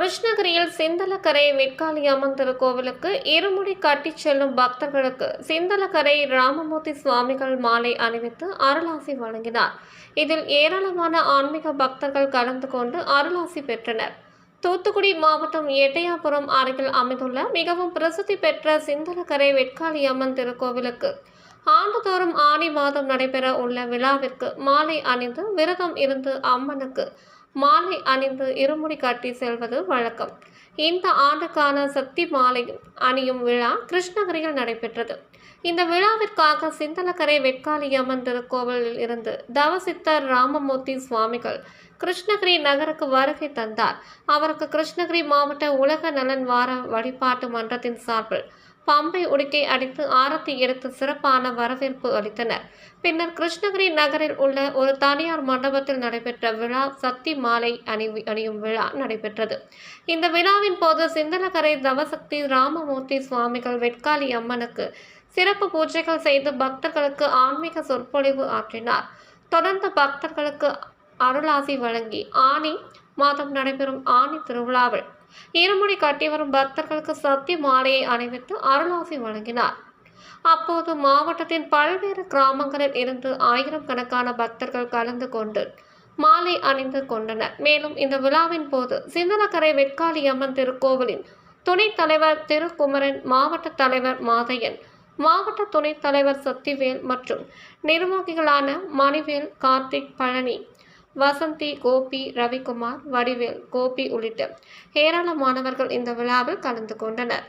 கிருஷ்ணகிரியில் சிந்தலக்கரை வெட்காளி அம்மன் திருக்கோவிலுக்கு இருமுடி கட்டிச் செல்லும் பக்தர்களுக்கு சிந்தலக்கரை ராமமூர்த்தி சுவாமிகள் மாலை அணிவித்து அருளாசி வழங்கினார். இதில் ஏராளமான ஆன்மீக பக்தர்கள் கலந்து கொண்டு அருளாசி பெற்றனர். தூத்துக்குடி மாவட்டம் எட்டையாபுரம் அருகில் அமைந்துள்ள மிகவும் பிரசித்தி பெற்ற சிந்தலக்கரை வெட்காளி அம்மன் திருக்கோவிலுக்கு ஆண்டுதோறும் ஆணி மாதம் நடைபெற உள்ள விழாவிற்கு மாலை அணிந்து விரதம் இருந்து அம்மனுக்கு மாலை அணிந்து இருமுடி கட்டி செல்வது வழக்கம். இந்த ஆண்டுக்கான சக்தி மாலை அணியும் விழா கிருஷ்ணகிரியில் நடைபெற்றது. இந்த விழாவிற்காக சிந்தலக்கரை வெட்காளி அம்மன் திருக்கோவிலில் இருந்து தவசித்தர் ராமமூர்த்தி சுவாமிகள் கிருஷ்ணகிரி நகருக்கு வருகை தந்தார். அவருக்கு கிருஷ்ணகிரி மாவட்ட உலக நலன் வார வழிபாட்டு மன்றத்தின் சார்பில் பம்பை உடுக்கை அடித்து ஆரத்தி எடுத்து சிறப்பான வரவேற்பு அளித்தனர். பின்னர் கிருஷ்ணகிரி நகரில் உள்ள ஒரு தனியார் மண்டபத்தில் நடைபெற்ற விழா சக்தி மாலை அணி அணியும் விழா நடைபெற்றது. இந்த விழாவின் போது சிந்தலகரை தவசக்தி ராமமூர்த்தி சுவாமிகள் வெட்காளி அம்மனுக்கு சிறப்பு பூஜைகள் செய்து பக்தர்களுக்கு ஆன்மீக சொற்பொழிவு ஆற்றினார். தொடர்ந்து பக்தர்களுக்கு அருளாசி வழங்கி ஆனி மாதம் நடைபெறும் ஆனி திருவிழாவில் இருமுடி கட்டி வரும் பக்தர்களுக்கு சத்திய மாலையை அணிவித்து அருளாசி வழங்கினார். அப்போது மாவட்டத்தின் பல்வேறு கிராமங்களில் இருந்து ஆயிரம் கணக்கான பக்தர்கள் கலந்து கொண்டு மாலை அணிந்து கொண்டனர். மேலும் இந்த விழாவின் போது சிந்தனக்கரை வெட்காளி அம்மன் திருக்கோவிலின் துணைத் தலைவர் திருக்குமரன் மாவட்ட தலைவர் மாதையன் மாவட்ட துணைத் தலைவர் சக்திவேல் மற்றும் நிர்வாகிகளான மணிவேல் கார்த்திக் பழனி வசந்தி கோபி ரவிக்குமார் வடிவேல் கோபி உள்ளிட்ட ஏராளமானவர்கள் இந்த விழாவில் கலந்து கொண்டனர்.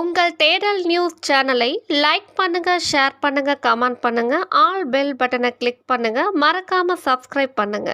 உங்கள் தேடல் நியூஸ் சேனலை லைக் பண்ணுங்க ஷேர் பண்ணுங்க கமெண்ட் பண்ணுங்க ஆல் பெல் பட்டனை கிளிக் பண்ணுங்க மறக்காம சப்ஸ்கிரைப் பண்ணுங்க.